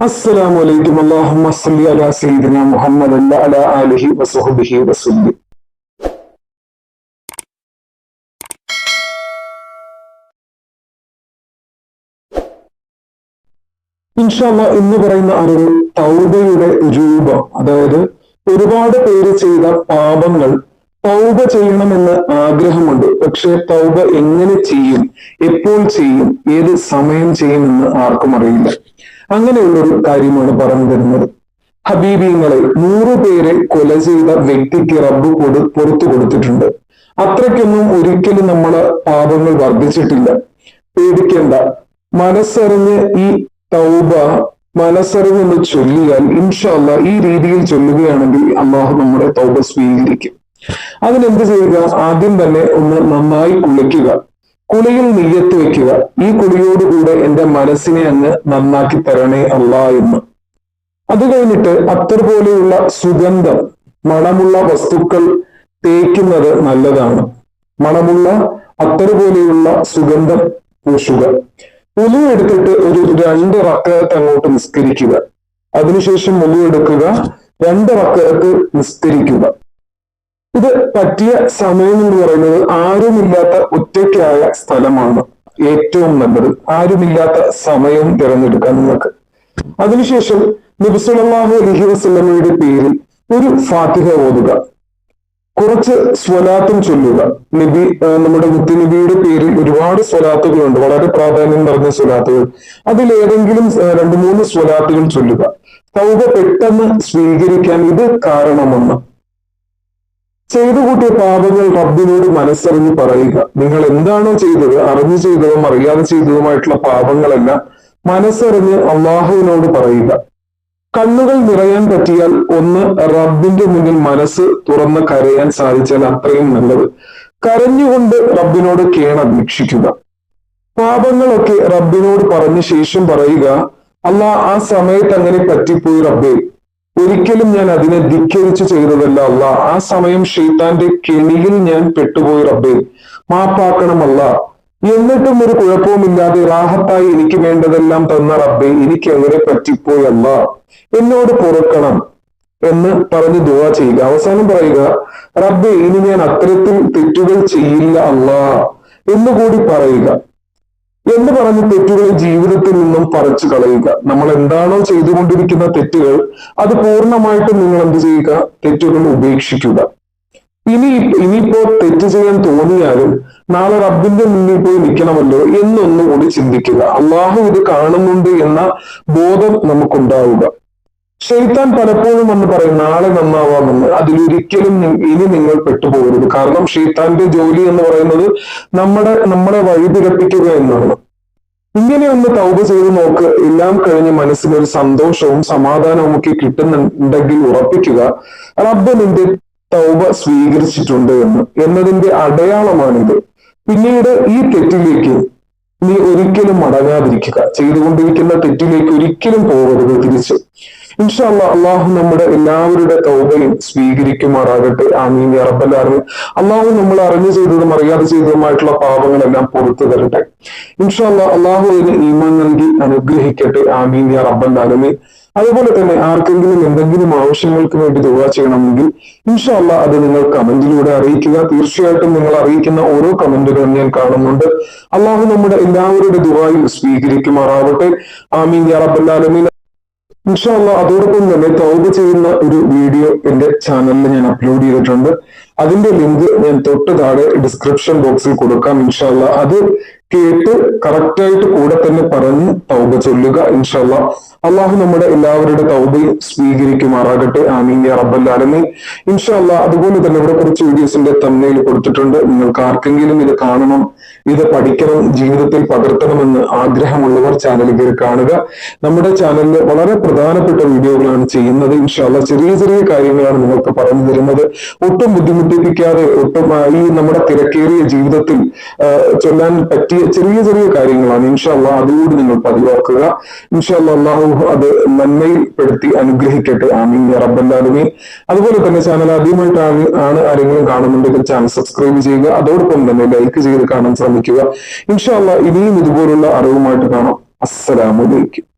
അസ്സലാമു അലൈക്കും അല്ലാഹുമ്മ സല്ലി അലാ സയ്യിദിന മുഹമ്മദ് അല ആലിഹി വസുഹബിഹി വസല്ലി. ഇൻഷാല്ല എന്ന് പറയുന്ന അറിവ് തൗബയുടെ രൂപം. അതായത് ഒരുപാട് പേര് ചെയ്ത പാപങ്ങൾ തൗബ ചെയ്യണമെന്ന് ആഗ്രഹമുണ്ട്. പക്ഷെ തൗബ എങ്ങനെ ചെയ്യും? എപ്പോൾ ചെയ്യും? ഏത് സമയം ചെയ്യുമെന്ന് ആർക്കും അറിയില്ല. അങ്ങനെയുള്ളൊരു കാര്യമാണ് പറഞ്ഞു തരുന്നത്. ഹബീബിങ്ങളെ നൂറു പേരെ കൊല ചെയ്ത വ്യക്തിക്ക് റബ്ബ് കൊടു പുറത്തു കൊടുത്തിട്ടുണ്ട്. അത്രയ്ക്കൊന്നും ഒരിക്കലും നമ്മൾ പാപങ്ങൾ വർദ്ധിച്ചിട്ടില്ല. പേടിക്കേണ്ട. മനസ്സറിഞ്ഞ് ഈ തൗബ മനസ്സറിഞ്ഞൊന്ന് ചൊല്ലിയാൽ ഇൻഷല്ല ഈ രീതിയിൽ ചൊല്ലുകയാണെങ്കിൽ അള്ളാഹു നമ്മുടെ തൗബ സ്വീകരിക്കും. അതിനെന്ത് ചെയ്യുക? ആദ്യം തന്നെ ഒന്ന് നന്നായി കുളിക്കുക. കുളിയിൽ നെയ്യത്ത് വെക്കുക ഈ കുളിയോടുകൂടെ എന്റെ മനസ്സിനെ അങ്ങ് നന്നാക്കി തരണേ അല്ല എന്ന്. അത് കഴിഞ്ഞിട്ട് അത്തർ പോലെയുള്ള സുഗന്ധം മണമുള്ള വസ്തുക്കൾ തേക്കുന്നത് നല്ലതാണ്. മണമുള്ള അത്തർ പോലെയുള്ള സുഗന്ധം പൂശുക. പുലിയെടുത്തിട്ട് എടുത്തിട്ട് ഒരു രണ്ട് റക്കകത്ത് അങ്ങോട്ട് നിസ്കരിക്കുക. അതിനുശേഷം മുലിയെടുക്കുക എടുക്കുക രണ്ട് റക്കകത്ത് നിസ്കരിക്കുക. ഇത് പറ്റിയ സമയം എന്ന് പറയുന്നത് ആരുമില്ലാത്ത ഒറ്റയ്ക്കായ സ്ഥലമാണ് ഏറ്റവും നല്ലത്. ആരുമില്ലാത്ത സമയം തിരഞ്ഞെടുക്കാൻ നിങ്ങൾക്ക്. അതിനുശേഷം നബിസുലല്ലാഹു അലഹി വസ്ലമയുടെ പേരിൽ ഒരു ഫാത്തിഹ ഓതുക. കുറച്ച് സ്വലാത്തും ചൊല്ലുക. നബി നമ്മുടെ മുത്തുനബിയുടെ പേരിൽ ഒരുപാട് സ്വലാത്തുകളുണ്ട്. വളരെ പ്രാധാന്യം നിറഞ്ഞ സ്വലാത്തുകൾ. അതിലേതെങ്കിലും രണ്ടു മൂന്ന് സ്വലാത്തുകൾ ചൊല്ലുക. തൗക പെട്ടെന്ന് സ്വീകരിക്കാൻ ഇത് കാരണമെന്ന് ചെയ്തു കൂട്ടിയ പാപങ്ങൾ റബ്ബിനോട് മനസ്സറിഞ്ഞ് പറയുക. നിങ്ങൾ എന്താണോ ചെയ്തത് അറിഞ്ഞു ചെയ്തതും അറിയാതെ ചെയ്തതുമായിട്ടുള്ള പാപങ്ങളെല്ലാം മനസ്സറിഞ്ഞ് അള്ളാഹുവിനോട് പറയുക. കണ്ണുകൾ നിറയാൻ പറ്റിയാൽ ഒന്ന് റബ്ബിന്റെ മുന്നിൽ മനസ്സ് തുറന്ന് കരയാൻ സാധിച്ചാൽ അത്രയും നല്ലത്. കരഞ്ഞുകൊണ്ട് റബ്ബിനോട് കേണപേക്ഷിക്കുക പാപങ്ങളൊക്കെ റബ്ബിനോട് പറഞ്ഞ ശേഷം പറയുക അല്ല ആ സമയത്ത് അങ്ങനെ പറ്റിപ്പോയി റബ്ബേ. ഒരിക്കലും ഞാൻ അതിനെ ധിക്കരിച്ച് ചെയ്തതല്ല അല്ല ആ സമയം ഷെയ്ത്താന്റെ കെണിയിൽ ഞാൻ പെട്ടുപോയി റബ്ബേ. മാപ്പാക്കണമല്ല എന്നിട്ടും ഒരു കുഴപ്പവുമില്ലാതെ റാഹത്തായി എനിക്ക് വേണ്ടതെല്ലാം തന്ന റബ്ബെ എനിക്ക് എങ്ങനെ പറ്റിപ്പോയല്ല എന്നോട് പൊറുക്കണം എന്ന് പറഞ്ഞ് ദുവ ചെയ്യുക. അവസാനം പറയുക റബ്ബെ ഇനി ഞാൻ അത്തരത്തിൽ തെറ്റുകൾ ചെയ്യില്ല അല്ല എന്നുകൂടി പറയുക. എന്ന് പറഞ്ഞ തെറ്റുകൾ ജീവിതത്തിൽ നിന്നും പറിച്ചു കളയുക. നമ്മൾ എന്താണോ ചെയ്തുകൊണ്ടിരിക്കുന്ന തെറ്റുകൾ അത് പൂർണമായിട്ടും നിങ്ങൾ എന്ത് ചെയ്യുക? തെറ്റുകൾ ഉപേക്ഷിക്കുക. ഇനി ഇനിയിപ്പോ തെറ്റ് ചെയ്യാൻ തോന്നിയാലും നാളെ റബ്ബിന്റെ മുന്നിൽ പോയി നിൽക്കണമല്ലോ എന്നൊന്നുകൂടി ചിന്തിക്കുക. അള്ളാഹു ഇത് കാണുന്നുണ്ട് എന്ന ബോധം നമുക്കുണ്ടാവുക. ഷെയ്ത്താൻ പലപ്പോഴും വന്ന് പറയും നാളെ നന്നാവാമെന്ന്. അതിലൊരിക്കലും ഇനി നിങ്ങൾ പെട്ടുപോകരുത്. കാരണം ഷെയ്ത്താന്റെ ജോലി എന്ന് പറയുന്നത് നമ്മുടെ നമ്മളെ വഴിപിറപ്പിക്കുക എന്നാണ്. ഇങ്ങനെ ഒന്ന് തൗബ ചെയ്ത് നോക്ക് എല്ലാം കഴിഞ്ഞ് മനസ്സിനൊരു സന്തോഷവും സമാധാനവും ഒക്കെ കിട്ടുന്നുണ്ടെങ്കിൽ ഉറപ്പിക്കുക റബ്ബ് നിന്റെ തൗബ സ്വീകരിച്ചിട്ടുണ്ട് എന്ന്. എന്നതിന്റെ അടയാളമാണിത്. പിന്നീട് ഈ തെറ്റിലേക്ക് നീ ഒരിക്കലും മടങ്ങാതിരിക്കുക. ചെയ്തുകൊണ്ടിരിക്കുന്ന തെറ്റിലേക്ക് ഒരിക്കലും പോകരുത് തിരിച്ച്. ഇൻഷാല്ല അള്ളാഹു നമ്മുടെ എല്ലാവരുടെ തൗബയും സ്വീകരിക്കുമാറാകട്ടെ. ആമീൻ റബ്ബല്ലാറിന് അള്ളാഹു നമ്മൾ അറിഞ്ഞു ചെയ്തതും അറിയാതെ ചെയ്തതുമായിട്ടുള്ള പാപങ്ങളെല്ലാം പുറത്തു തരട്ടെ. ഇൻഷാല്ല അള്ളാഹു അതിന് ഈമാൻ നൽകി അനുഗ്രഹിക്കട്ടെ. ആമീൻ റബ്ബല്ലാലമീൻ അതുപോലെ തന്നെ ആർക്കെങ്കിലും എന്തെങ്കിലും ആവശ്യങ്ങൾക്ക് വേണ്ടി ദുവാ ചെയ്യണമെങ്കിൽ ഇൻഷാല്ല അത് നിങ്ങൾ കമന്റിലൂടെ അറിയിക്കുക. തീർച്ചയായിട്ടും നിങ്ങൾ അറിയിക്കുന്ന ഓരോ കമന്റുകളും ഞാൻ കാണുന്നുണ്ട്. അള്ളാഹു നമ്മുടെ എല്ലാവരുടെ ദുവായും സ്വീകരിക്കുമാറാവട്ടെ ആമീൻ യാ റബ്ബല്ലാലമീൻ ഇൻഷാല്ല അതോടൊപ്പം തന്നെ തൗബ ചെയ്യുന്ന ഒരു വീഡിയോ എന്റെ ചാനലിൽ ഞാൻ അപ്ലോഡ് ചെയ്തിട്ടുണ്ട്. അതിന്റെ ലിങ്ക് ഞാൻ തൊട്ട് താഴെ ഡിസ്ക്രിപ്ഷൻ ബോക്സിൽ കൊടുക്കാം ഇൻഷാല്ല അത് കേട്ട് കറക്റ്റായിട്ട് കൂടെ തന്നെ പറഞ്ഞ് തൗബ ചൊല്ലുക ഇൻഷാല്ല അള്ളാഹു നമ്മുടെ എല്ലാവരുടെ തൗബയും സ്വീകരിക്കുമാറാകട്ടെ. ആമീൻ യാ ഇൻഷാല്ല അതുപോലെ തന്നെ ഇവിടെ കുറച്ച് വീഡിയോസിന്റെ തമ്മയിൽ കൊടുത്തിട്ടുണ്ട്. നിങ്ങൾക്ക് ആർക്കെങ്കിലും ഇത് കാണണം ഇത് പഠിക്കണം ജീവിതത്തിൽ പകർത്തണമെന്ന് ആഗ്രഹമുള്ളവർ ചാനൽ കയറി കാണുക. നമ്മുടെ ചാനലിൽ വളരെ പ്രധാനപ്പെട്ട വീഡിയോകളാണ് ചെയ്യുന്നത്. ഇൻഷാല്ല ചെറിയ ചെറിയ കാര്യങ്ങളാണ് നിങ്ങൾക്ക് പറഞ്ഞു തരുന്നത്. ഒട്ടും ബുദ്ധിമുട്ടിപ്പിക്കാതെ ഒട്ടും ഈ നമ്മുടെ തിരക്കേറിയ ജീവിതത്തിൽ ചൊല്ലാൻ പറ്റിയ ചെറിയ ചെറിയ കാര്യങ്ങളാണ്. ഇൻഷാല്ല അതിലൂടെ നിങ്ങൾ പതിവാക്കുക. ഇൻഷാല്ല അള്ളാഹു അത് നന്മയിൽപ്പെടുത്തി അനുഗ്രഹിക്കട്ടെ. ആമീൻ റബ്ബല്ലാലുമീൻ അതുപോലെ തന്നെ ചാനൽ ആദ്യമായിട്ടാണ് ആണ് ആരെങ്കിലും കാണുന്നുണ്ടെങ്കിൽ ചാനൽ സബ്സ്ക്രൈബ് ചെയ്യുക. അതോടൊപ്പം തന്നെ ലൈക്ക് ചെയ്ത് കാണാൻ ശ്രമിക്കുക. ഇൻഷാല്ല ഇനിയും ഇതുപോലുള്ള അറിവുമായിട്ട് കാണാം. അസ്സലാമലൈക്കും